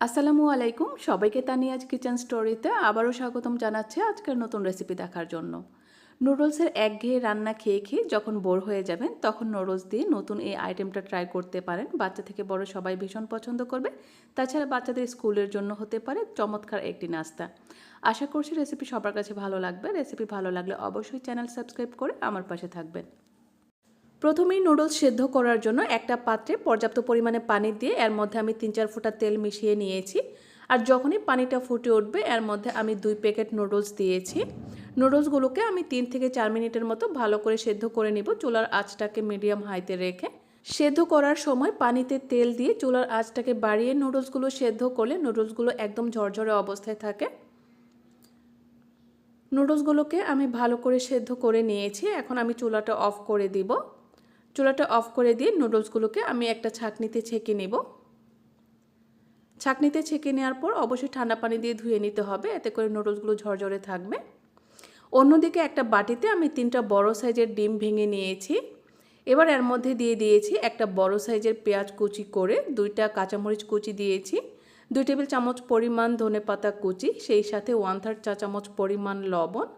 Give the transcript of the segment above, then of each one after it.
আসসালামু আলাইকুম। সবাইকে তানিয়াজ কিচেন স্টোরিতে আবারও স্বাগতম জানাচ্ছি আজকের নতুন রেসিপি দেখার জন্য। নুডলসের একঘেয়ে রান্না খেয়ে খেয়ে যখন বোর হয়ে যাবেন, তখন নুডলস দিয়ে নতুন এই আইটেমটা ট্রাই করতে পারেন। বাচ্চা থেকে বড় সবাই ভীষণ পছন্দ করবে। তাছাড়া বাচ্চাদের স্কুলের জন্য হতে পারে চমৎকার একটি নাস্তা। আশা করছি রেসিপি সবার কাছে ভালো লাগবে। রেসিপি ভালো লাগলে অবশ্যই চ্যানেল সাবস্ক্রাইব করে আমার পাশে থাকবেন। প্রথমেই নুডলস সেদ্ধ করার জন্য একটা পাত্রে পর্যাপ্ত পরিমাণে পানি দিয়ে এর মধ্যে আমি তিন চার ফোঁটা তেল মিশিয়ে নিয়েছি। আর যখনই পানিটা ফুটে উঠবে, এর মধ্যে আমি দুই প্যাকেট নুডলস দিয়েছি। নুডলসগুলোকে আমি তিন থেকে চার মিনিটের মতো ভালো করে সেদ্ধ করে নিব চুলার আঁচটাকে মিডিয়াম হাইতে রেখে। সেদ্ধ করার সময় পানিতে তেল দিয়ে চুলার আঁচটাকে বাড়িয়ে নুডলসগুলো সেদ্ধ করলে নুডলসগুলো একদম ঝরঝরে অবস্থায় থাকে। নুডলসগুলোকে আমি ভালো করে সেদ্ধ করে নিয়েছি। এখন আমি চুলাটা অফ করে দিব। চুলাটা অফ করে দিয়ে নুডলসগুলোকে আমি একটা ছাঁকনিতে ছেঁকে নেব। ছাঁকনিতে ছেঁকে নেওয়ার পর অবশ্যই ঠান্ডা পানি দিয়ে ধুয়ে নিতে হবে, এতে করে নুডলসগুলো ঝরঝরে থাকবে। অন্যদিকে একটা বাটিতে আমি তিনটা বড় সাইজের ডিম ভেঙে নিয়েছি। এবার এর মধ্যে দিয়ে দিয়েছি একটা বড় সাইজের পেঁয়াজ কুচি করে দুইটা কাঁচামরিচ কুচি দিয়েছি, দুই টেবিল চামচ পরিমাণ ধনে পাতা কুচি, সেই সাথে ওয়ান থার্ড চা চামচ পরিমাণ লবণ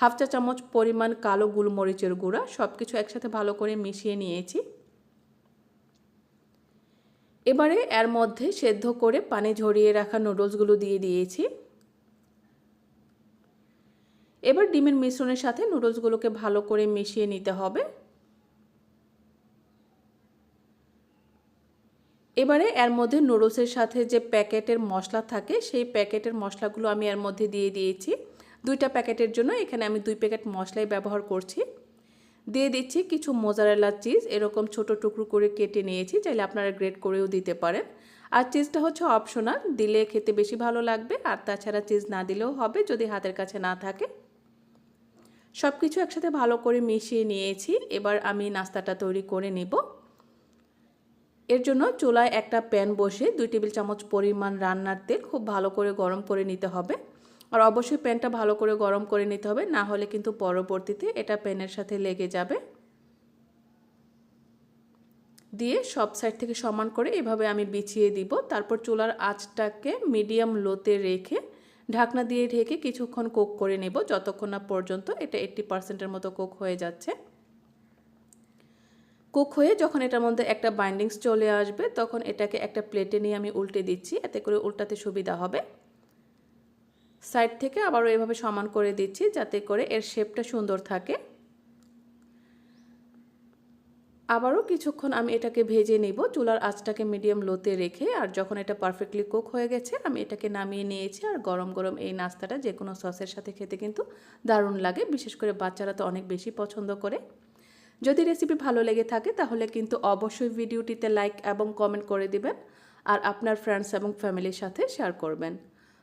হাফ চা চামচ পরিমাণ কালো গুলমরিচের গুঁড়া সব কিছু একসাথে ভালো করে মিশিয়ে নিয়েছি। এবারে এর মধ্যে সেদ্ধ করে পানি ঝরিয়ে রাখা নুডলসগুলো দিয়ে দিয়েছি। এবার ডিমের মিশ্রণের সাথে নুডলসগুলোকে ভালো করে মিশিয়ে নিতে হবে। এবারে এর মধ্যে নুডলসের সাথে যে প্যাকেটের মশলা থাকে, সেই প্যাকেটের মশলাগুলো আমি এর মধ্যে দিয়ে দিয়েছি। দুইটা প্যাকেটের জন্য এখানে আমি দুই প্যাকেট মশলাই ব্যবহার করছি। দিয়ে দিচ্ছি কিছু মোজারেলা চিজ এরকম ছোট টুকরো করে কেটে নিয়েছি, চাইলে আপনারা গ্রেড করেও দিতে পারেন। আর চিজটা হচ্ছে অপশনাল দিলে খেতে বেশি ভালো লাগবে, আর তাছাড়া চিজ না দিলেও হবে যদি হাতের কাছে না থাকে। সব কিছু একসাথে ভালো করে মিশিয়ে নিয়েছি, এবার আমি নাস্তাটা তৈরি করে নেব। এর জন্য চুলায় একটা প্যান বসে দুই টেবিল চামচ পরিমাণ রান্নার তেল খুব ভালো করে গরম করে নিতে হবে। আর অবশ্যই প্যানটা ভালো করে গরম করে নিতে হবে, না হলে কিন্তু পরবর্তীতে এটা প্যানের সাথে লেগে যাবে। দিয়ে সব সাইড থেকে সমান করে এভাবে আমি বিছিয়ে দিব। তারপর চুলার আঁচটাকে মিডিয়াম লোতে রেখে ঢাকনা দিয়ে ঢেকে কিছুক্ষণ কোক করে নেব, যতক্ষণ না পর্যন্ত এটা এইট্টি পার্সেন্টের মতো কোক হয়ে যাচ্ছে। কুক হয়ে যখন এটার মধ্যে একটা বাইন্ডিংস চলে আসবে, তখন এটাকে একটা প্লেটে নিয়ে আমি উল্টে দিচ্ছি, এতে করে উল্টাতে সুবিধা হবে। সাইড থেকে আবারও এভাবে সমান করে দিচ্ছি যাতে করে এর শেপটা সুন্দর থাকে। আবারও কিছুক্ষণ আমি এটাকে ভেজে নেব। চুলার আঁচটাকে মিডিয়াম লোতে রেখে আর যখন এটা পারফেক্টলি কুক হয়ে গেছে, আমি এটাকে নামিয়ে নিয়েছি আর গরম গরম এই নাস্তাটা যে কোনো সসের সাথে খেতে কিন্তু দারুণ লাগে। বিশেষ করে বাচ্চারা তো অনেক বেশি পছন্দ করে। যদি রেসিপি ভালো লেগে থাকে তাহলে কিন্তু অবশ্যই ভিডিওটিতে লাইক এবং কমেন্ট করে দিবেন আর আপনার ফ্রেন্ডস এবং ফ্যামিলির সাথে শেয়ার করবেন।